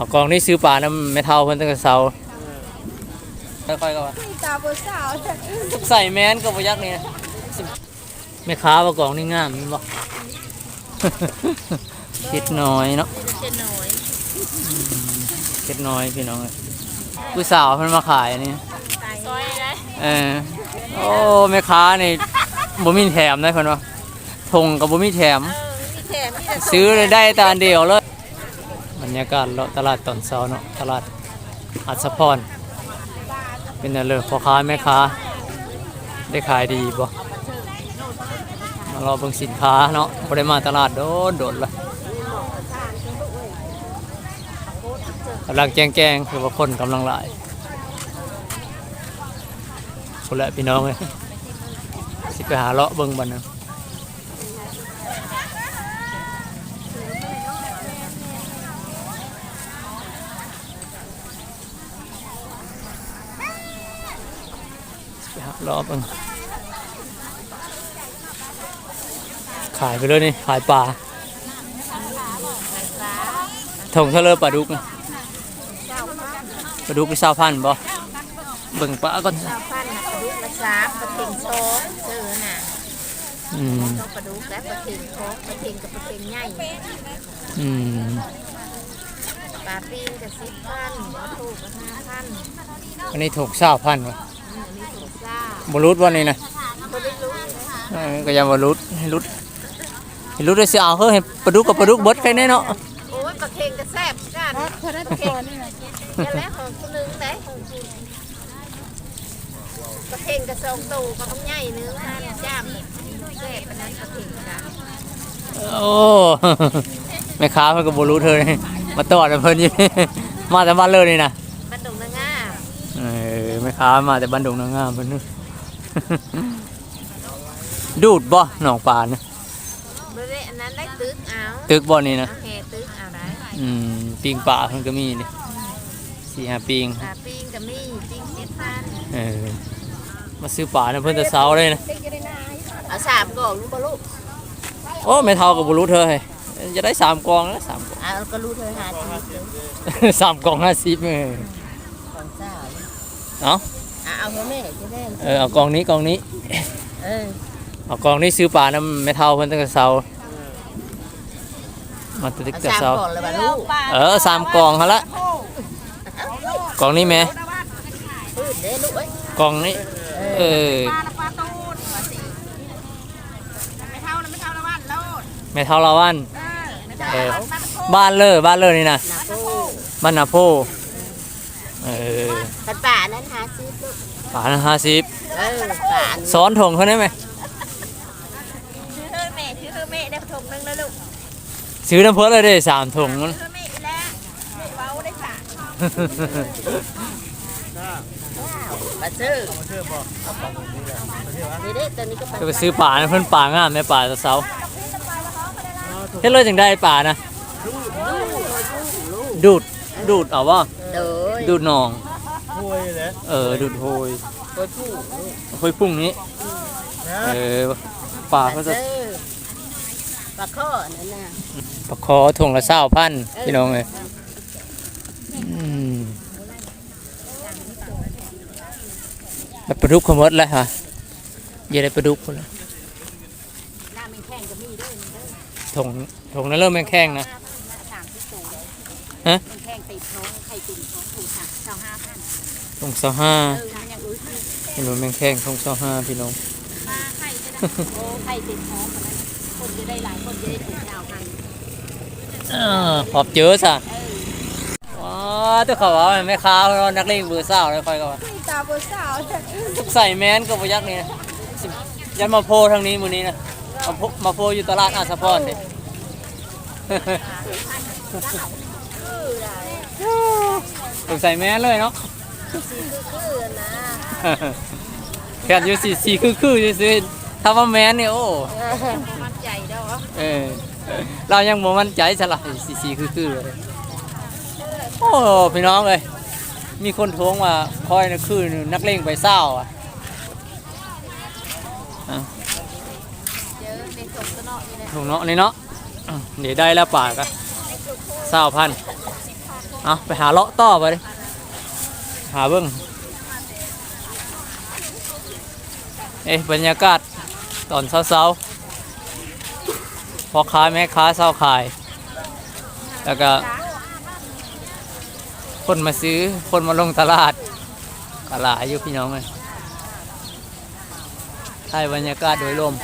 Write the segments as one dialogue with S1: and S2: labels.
S1: เอากองนี่ซื้อปลาน้ำไม่เท่าเพิ่นตั้งแต่เช้าค่อยๆก็ว่า
S2: ตาบอสาว
S1: ใส่แมนก็บ่ยักนี่นะสิแม่ค้าว่ากองนี่งามแม่นบ่คิดน้อยเนาะ
S2: เช่นน้อย
S1: เคิดน้อยพี่น้องเอ้ยผู้สาวเพิ่นมาขายอันนี้
S2: ซอยได้
S1: เออโอ้แม่ค้านี่บ่มีแถมได้เพิ่นว่าทงก็บ่มีแถม
S2: เออมีแถมมีแต่
S1: ซื้อเลยได้แตอันเดียวเลยบ รรยากาศเลาะตลาดตอนเช้าเนาะตลาดอัศพรเป็นอะไรพ่อค้าแม่ค้า ได้ขายดีบ่มารอเบิ่งสินค้าเนาะบ่ได้มาตลาดโดนโดนลยกำลังแจ้งแจ้งคือว่าคนกำลังหลายคนละพี่น้องเลยสิไปหาเลาะเบิ่งบันนะ ไปหา รอบเองขายไปเลยนี่ ขายปลาถงเทะเลปลาดุกนะปลาดุกไปเศร้าพันบ่เบิ่งปลาก่อน
S2: สาวพันนะปลาดุกละสามปลาเค็งโชกเจอน่ะ
S1: อืม
S2: ต้องปลาดุกและปลาเค็งโชกปลาเค็งกับปลาเค็งใหญ่
S1: อืม
S2: ปลาปีนกับสิบพันปลาทูกกับห้าพัน
S1: อันนี้ถูกเศร้าพันวะ
S2: อันนี้ถูกซ่า
S1: บรุษวันนี้นะ
S2: บริลุเลย
S1: เออก็ยังบรุษให้รุดให้รุดได้สิเอาเฮ้ยให้ปลาดุกกับปลาดุกเบิดใครแน่เนาะ
S2: โอ้ยปลาเค็งก็แซ่บกันปลาเค็งนี่แหละของคนนึงได้ของคุณปลาเค็งกับสองตูปลาคำใหญ่เนื้อห้าจ้ามแซ่บอันนั้นปลาเค็งกัน
S1: โอ้แม่ค้าเพิ่นก็บ่รู้เธอเลยมาตอดให้เพิ่นอยู่มาแต่บ้านเลยนี่นะ
S2: บ้านดงนางงาม
S1: เอ อแม่ค้ามาแต่บ้านดงนางงามเพิ่นนู่นดูดบ่หนองปลานะ
S2: บริเวณอันนั้นได้ตึกเอา
S1: ตึกบ่นี่นะ
S2: เอาแห่ตึกเอาได้
S1: อืมปิงปลาเพิ่นก็มีนี่สี่ห้าปิง
S2: ปลาปิ้งกับมี่ปิ้งเจ็ดพัน
S1: เออมาซื้อปลานะเพิ่นแต่เช้าเลยนะ
S2: เอาสามกล่องลูกบอลูก
S1: โอ้ไม่เท่ากับบ่รู้เธอเฮ้ยจะได้สามกองแล้วสามกอง
S2: เอาก็รู้เธอหาที
S1: สามกองห้าสิบเออ
S2: ของเจ้า
S1: เอา
S2: อะเอาพ่อแม่จะได้
S1: เออเอากองนี้กองนี้
S2: เออ
S1: เอากองนี้ซื้อปลาน้ำไม่เท่าเพิ่นตั้งแต่เช้ามาแตึก
S2: เอา
S1: แต่
S2: สาม
S1: เช้า ก
S2: ล่องเลยบ่ลูก
S1: เออสามกองเขาละกองนี้ไหม
S2: ปืดเด้ลูกเอ้ย
S1: กองนี้ เออ
S2: ปลาปลาตูนมาสิไม่เท่านะไม่เท่าละวันโลด
S1: ไม่เท่าละวัน
S2: เออไม่
S1: เอ
S2: เท่า
S1: อ
S2: บ้านโค
S1: บ้านเลอบ้านเลอนี่นะ
S2: นาโค
S1: บ้านนาโพเออ
S2: กันป่านั้นหาซื้อลูก
S1: ปลาห้าสิบ
S2: เออป่า
S1: ซ้อนถงเขาได้ไหม
S2: ชื่อเธอแม่ชื่อเธอแม่ได้ถุงนึงแล้วลูก
S1: ซื้อน้ำเพื่อเลยได้สามถงมัน
S2: เธอแม่แล้วแม่เว้าได้สามมาซื้อนี่เด้ตัวนี้ก็
S1: จะไปซื้อปลานะเพิ่นปลางามแม่ปลาตะเสาเฮ็ดเลยจังได้ปลานะ ดูด ดูดเอาว่า
S2: เด้อ
S1: ดูดหนอง
S3: โอ้ยเลย
S1: เออดูดโหย
S2: โอ้ยผู้
S1: โหยพุ่งนี้
S3: นะ
S1: เออปลาเขาจะ
S2: ปลาข้อนั่นน่ะ
S1: ปลาคอถุงละเศร้าพันพี่น้องเลยอืมแบบปลาดุกขมดแล้วฮะอย่าได้ปลาดุกคนละ
S2: น้ำมันแข็งก็มีด้วย
S1: ถุงถุงนั้นเริ่มแม่งแข้งนะ
S2: สามที่สูง
S1: ฮะ
S2: มันแข็งติดท้องไข่ติดท้องถูกค่ะเจ้าห้าพัน
S1: ถุงเศร้าห้า
S2: เออมันยังอุ้ย
S1: เห็นว่าแม่งแข้งถุงเศร้าห้าพี่น้อง
S2: ปลาไข่ก็ได้โอ้ไข่ติดท้องคนนั้นคนจะได้หลายคนจะได้ถูกดาวพัน
S1: อ่าขอบเจอซะว้าตัวเขาว่าแม่ค้าเรานักเลงเบอร์เศร้าเลยคอยก็ว่า
S2: ตาบอสาว
S1: ใส่แมนก็บ่ยักนี่นะสิยันมาโพทางนี้มื้อนี้นะมาโพมาโพอยู่ตลาดอาสะพรเด้ต้องใส่แมสเลยเนาะ
S2: คือนะ
S1: แค่อยู่สีสีคือคือๆซื่อๆถ้าว่าแมสเนี่ยโอ้
S2: มั่นใจเด้อ
S1: เออเรายังบ่มั่นใจสละสีสีคือคือๆเลยโอ้พี่น้องเลยมีคนทวงว่าคอยนะคือนักเลงไปเศร้าอะอะ
S2: เจอในสมสนอนี่แหละ
S1: ถูกเนาะนี่เนาะอะเดี๋ยวได้แล้วปากอะเศร้าพัน
S2: เเอา
S1: ไปหาเลาะต่อไปเลย หาเบิ้งเอ๊ะบรรยากาศตอนเช้าๆพอค้าแม่ค้าเช้าขาย แล้วก็ คนมาซื้อคนมาลงตลาดตลาดอยู่พี่น้องเลยถ่ายบรรยากาศโดยรวม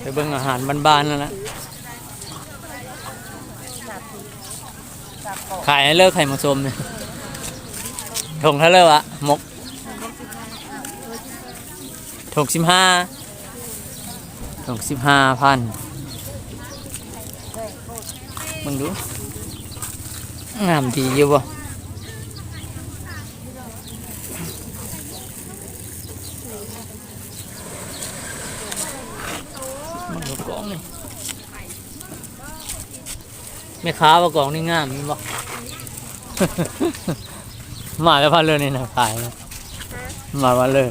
S1: ไปเบิ่งอาหารบ้านๆนั่นแหละขายให้เลิกไข่มาชมเนี่ย ถงเท่าเลิกอะมกถงสิบห้าถงสิบห้าพันมึงดู งามดีอยู่บ่มันก็กล่องนี่แม่ค้าว่ากล่องนี่งามแม่นบ่ มาแล้วพันเลยนี่นะขายนะมาวันเลย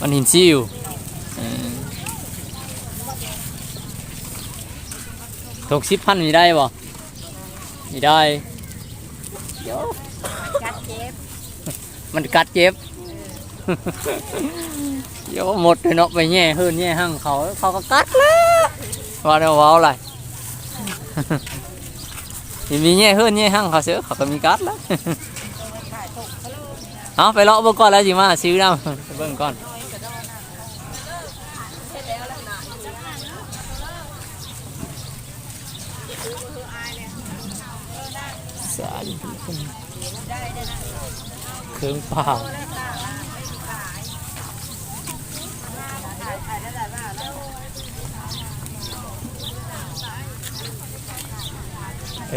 S1: มันหินซิวเออถกสิบพันมีได้บ่ไม่ได้
S2: กัดเจ็บ
S1: มันกัดเจ็บเดี๋ยวหมดเลยเนาะไปแย่เฮือนแย่หั่งเขาเขาก็กัดแล้วว่าเดี๋ยวเว้าอะไร มีมีแย่เฮือนแย่หั่งเขาเสือเขาก็มีกัดแล้วเอาไปเลาะเบิ่งก่อนแล้วจิมาซื้อน้ำไปเบิ่งก่อนสารเครื่องเปล่า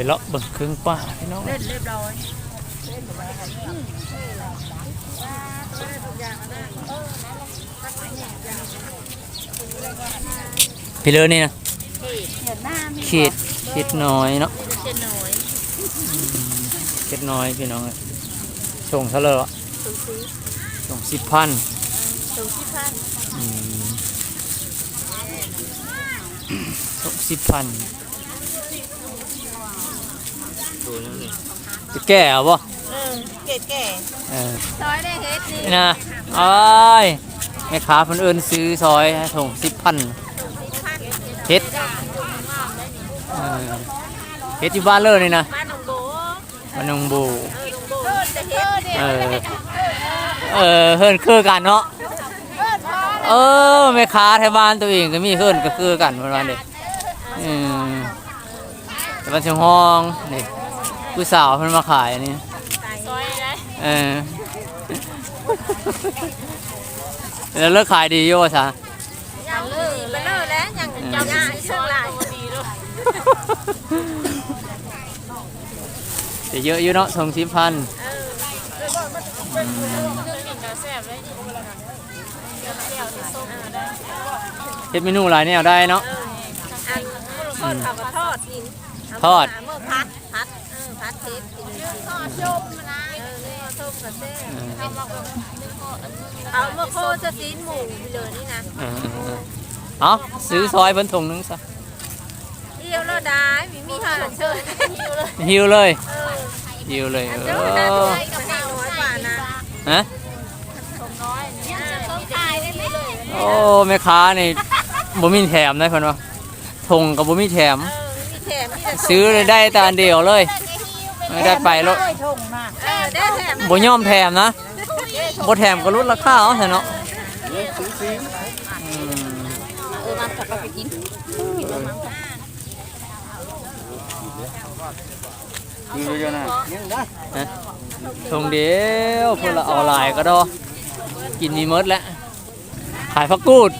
S1: เลาะเบิ่งเครื่องเปล่าพี่น้อง
S2: เล่นเรียบร้อย
S1: พี่เลยนี่นะ
S2: เห็นหน้ามี
S1: ขีดขีดน้อยเนาะ
S2: มีแต่เจนน้อย
S1: ขีดน้อยพี่น้องเอ้ยส่งเท่าไหร่วะ
S2: สูสี
S1: ส่งสิบพัน
S2: สูสีพัน
S1: อืมส่งสิบพัน จะแก่เอาบ่
S2: เออเก๋แก่
S1: เออ
S2: ซอยได้เฮ็ดนี่
S1: นี่นะโอ้ยแม่ค้าคนอื่นซื้อซอยให้ส่งสิบพันเฮ็ดเออเฮ็ดที่บ้านเลยนี่นะ
S2: บ้านหนองโบ
S1: มันนองบู
S2: เออหนองโบเออจะเฮ็ด
S1: เออเออเฮิรนคือกันเนาะเออแม่ค้าแถวบ้านตัวเองก็มีเฮิรนก็คือกันประมาณนี้อืมแต่บ้านเชียงห้องนี่ ผู้สาวเพิ่นมาขายอันนี้
S2: ซอยได้
S1: เออ แล้วเลิกขายดีอยู่วะซะ
S2: ยังเลิกไปเลิกแล้วยังเจ้าง่ายเชื่อหลายดีด้วย
S1: แต่เยอะอยู่เนาะสองสิบพัน
S2: เออเครื่องกินกาแซ่บเลยนี่เดี๋ยวเดี๋ยวที่ส้มก็ได้
S1: เฮ็ดเมนูหลายแนวได้เนาะ
S2: อันทอดข้าวทอดกิน
S1: ทอด
S2: เมื่อพัดพัด เออพัดเทปกินทอดชมนะเออเนี่ยชมกับเส้เอาเมื่อโคจะซีนหมูไปเลยนี่นะ
S1: เออเอาซื้อซอยเพิ่นถุงนึงซะ
S2: เดียวแล้วได้มีมีห่านเชิญหิวเลย
S1: หิวเลย
S2: เออ
S1: หิวเลย
S2: อัน
S1: เอ
S2: เจ้าหน้า
S1: อ
S2: ที่กับข้าวน้อยกว่านะ
S1: ฮะ
S2: ผมน้อยเนี่ยจะต้องตายได้เลย
S1: โอ้แม่ค้านี่บ่มีแถมได้เพิ่นว่าทงกับบ่มีแถม
S2: เออมีแถมมีแต่
S1: ซื้อเลยได้แต่อันเดียวเลยไม่ ได้ไปแล้ว
S2: เออได้แถม
S1: บ่ยอมแถมนะบ่แถมก็ลดราคาเอาซะเนาะอืม
S2: เออมันกลับไปกินกินแล้วมั้ง
S3: ดูเยอะนะยังได้
S1: ฮะทงเดียวเพิ่นละเอาหลายก็ดอกินมีหมดแล้ว ขายผักกูด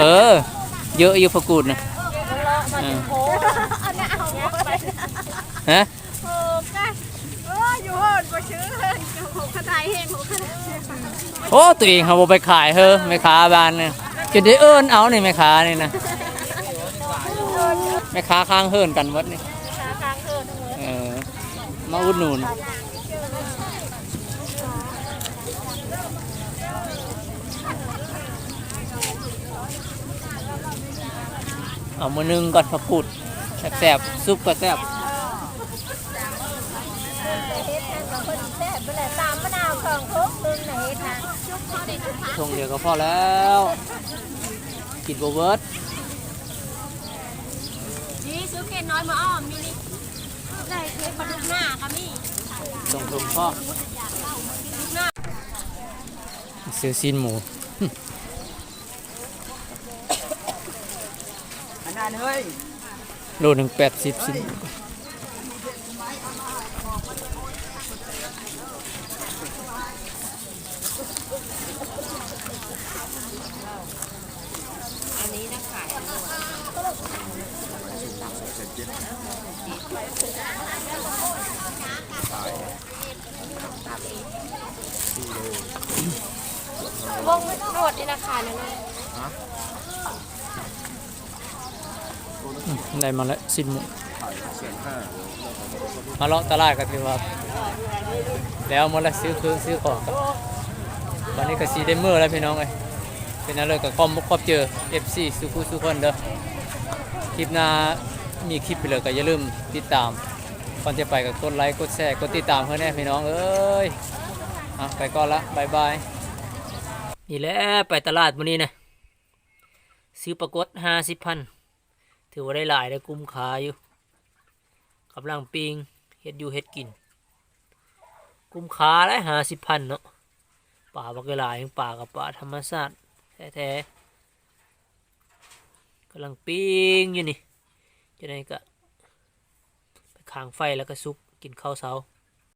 S1: เออ เยอะอยู่ผักกูดนะเออ
S2: โอ้อันนี้เอาไป
S1: ฮะ
S2: โอ้กันเอออยู่เฮิร์นบ่ชื่อเฮิร์นหูขนายเฮงหูขนาย
S1: โอ้ตัวเองเขาบ่ไปขายเฮ้อแม่ค้าบ้านเนี่ยจะได้เอิ้นเอานี่แม่ค้านี่นะแม่ค้าข้างเฮิร์นกันหมดนี่
S2: ทางเฮิร์น
S1: เออมาอุดหนุนเอามานึ่งก่อนผักกูดแซ่บๆซุปก็แซ่บ
S2: เฮ็ดทางกับ คนแซ่บไปเลยตามมะนาวของครบนึงนะเฮ็ดทาง
S1: ทงเดียวก็พอแล้ว กินบเวิร์ด
S2: นี่ซื้อเกนน้อยมาอ้อมอยู่นี่ได้เฮ็ดปลาดุกหน้าค่ะมี่
S1: ทงทงพ่อซื้อซีนหมู
S3: อันนั้นเฮ้ย
S1: โลหนึ่งแปดสิบซีน
S2: อันนี้นะขาย วงโรดนี่ราคาเนี่ยนะ
S1: อืมได้มาแล้วซีนหมูมาเลาะตลาดก็ถือว่า แล้วมาแล้วซื้อคืองซื้อของกันวันนี้ก็สีได้เมื่อแล้วพี่น้องเอ้ยเป็นอะไรกับคอมครอบเจอ FC สุขุสุขคนเด้อคลิปหน้ามีคลิปไปเลยก็อย่าลืมติดตามก่อนจะไปก็กดไลค์กดแชร์กดติดตามเพื่อนแน่พี่น้องเอ้ย อะไปก่อนละบายบายนี่แหละไปตลาดวันนี้นะซื้อปรากฏห้าสิบพันถือว่าได้หลายได้คุ้มค่าอยู่กำลังปิงเฮ็ดอยู่เฮ็ดกินคุ้มค่าได้ห้าสิบพันเนาะป่าบักหลายป่ากับป่าธรรมชาติแท้ๆกำลังปิงอยู่นี่จะได้ก็ไปค้างไฟแล้วก็ซุปกินข้าวเช้า